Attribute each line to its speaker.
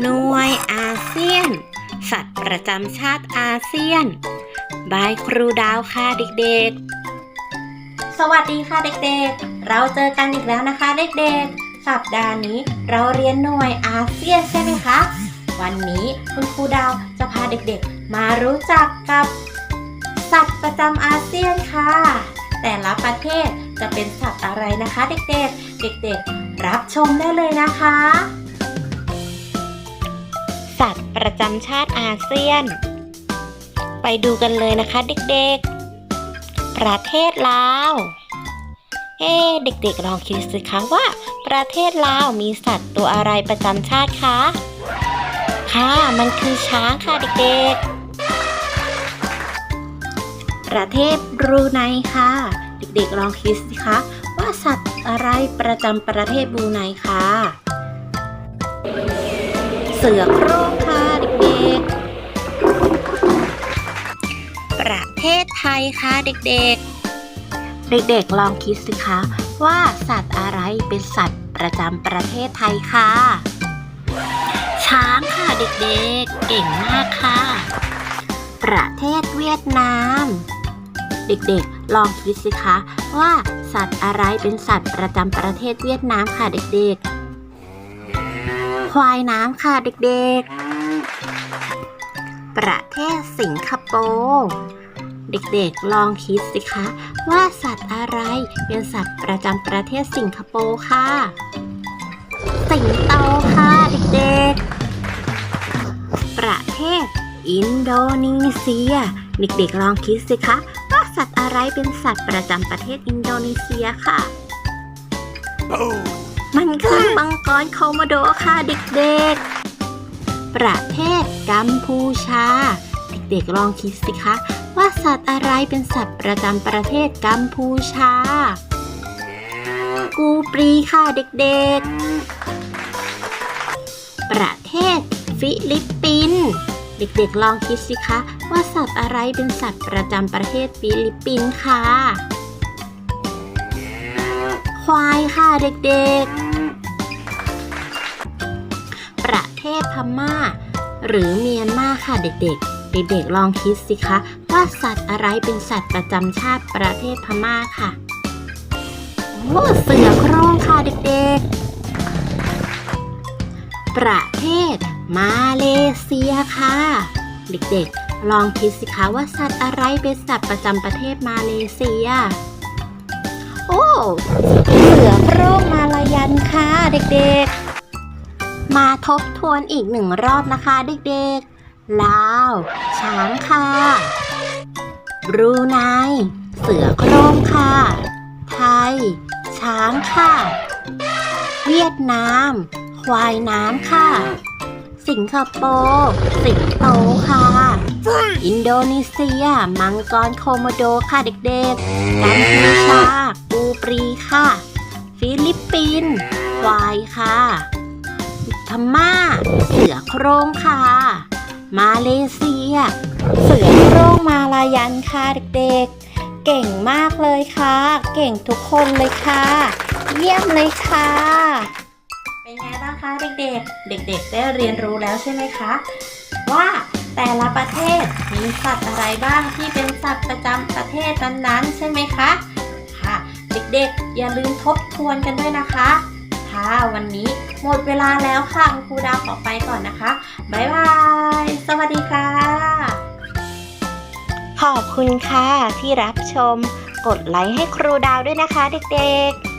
Speaker 1: หน่วยอาเซียน สัตว์ประจำชาติอาเซียน บายครูดาวค่ะเด็กๆ สวัสดีค่ะเด็กๆ เราเจอกันอีกแล้วนะคะเด็กๆ สัปดาห์นี้เราเรียนหน่วยอาเซียนใช่ไหมคะ วันนี้คุณครูดาวจะพาเด็กๆ มารู้จักกับ สัตว์ประจำอาเซียนค่ะ แต่ละประเทศจะเป็นสัตว์อะไรนะคะ เด็กๆ เด็กๆ รับชมได้เลยนะคะ ประจำชาติอาเซียน ไปดูกันเลยนะคะเด็กๆ ประเทศลาว เอ๊เด็กๆลองคิดสิคะว่า ประเทศลาวมีสัตว์ตัวอะไรประจำชาติคะ ค่ะ มันคือช้างค่ะเด็กๆ ประเทศบรูไนค่ะ เด็กๆลองคิดสิคะว่าสัตว์อะไรประจำประเทศบรูไนคะเสือโคร่ง ประเทศไทยค่ะเด็กๆ เด็กๆลองคิดสิคะว่าสัตว์อะไรเป็นสัตว์ประจำประเทศไทยค่ะช้างค่ะเด็กๆ เก่งมากค่ะ ประเทศเวียดนาม เด็กๆ ลองคิดสิคะว่าสัตว์อะไรเป็นสัตว์ประจำประเทศเวียดนามค่ะเด็กๆ ควายน้ำค่ะเด็กๆ ประเทศสิงคโปร์เด็กๆลองคิดสิคะ ว่าสัตว์อะไรเป็นสัตว์ประจำประเทศสิงคโปร์ค่ะ สิงโตค่ะเด็กๆ ประเทศอินโดนีเซีย เด็กๆลองคิดสิคะว่าสัตว์อะไรเป็นสัตว์ประจำประเทศอินโดนีเซียค่ะ มันคือมังกรโคโมโดค่ะเด็กๆ ประเทศกัมพูชา เด็กๆลองคิดสิคะ ว่าสัตว์อะไรเป็นสัตว์ประจำประเทศกัมพูชา กูปรีค่ะเด็กๆ ประเทศฟิลิปปินส์เด็กๆลองคิดสิคะว่าสัตว์อะไรเป็นสัตว์ประจำประเทศฟิลิปปินส์ค่ะ ควายค่ะเด็กๆ ศพม่า หรือเมียนมาค่ะเด็กๆ เด็กๆลองคิดสิคะว่าสัตว์อะไรเป็นสัตว์ประจำชาติประเทศพม่าค่ะโอ้เสือโคร่งค่ะเด็กๆ ประเทศมาเลเซียค่ะ เด็กๆ ลองคิดสิคะว่าสัตว์อะไรเป็นสัตว์ประจำประเทศมาเลเซีย โอ้ เสือโคร่งมาลายันค่ะเด็กๆ มาทบทวนอีกหนึ่งรอบนะคะเด็กๆ ลาว ช้างค่ะ รูไนเสือโคร่งค่ะ ไทย ช้างค่ะ เวียดนาม ควายน้ำค่ะ สิงคโปร์สิงโตค่ะ อินโดนีเซีย มังกรโคโมโดค่ะเด็กๆ กัมพูชา ปูปรีค่ะ ฟิลิปปินส์ควายค่ะ ม่า เสือโคร่งค่ะ มาเลเซีย เสือโคร่งมาลายันค่ะเด็กๆ เก่งมากเลยค่ะ เก่งทุกคนเลยค่ะ เยี่ยมเลยค่ะ เป็นไงบ้างคะเด็กๆ เด็กๆ ได้เรียนรู้แล้วใช่ไหมคะ ว่าแต่ละประเทศมีสัตว์อะไรบ้างที่เป็นสัตว์ประจำประเทศนั้นๆ ใช่ไหมคะ ค่ะ เด็กๆ อย่าลืมทบทวนกันด้วยนะคะ ค่ะวันนี้ หมดเวลาแล้วค่ะครูดาวขอไปก่อนนะคะ บ๊ายบาย สวัสดีค่ะ ขอบคุณค่ะที่รับชม กดไลค์ให้ครูดาวด้วยนะคะเด็กๆ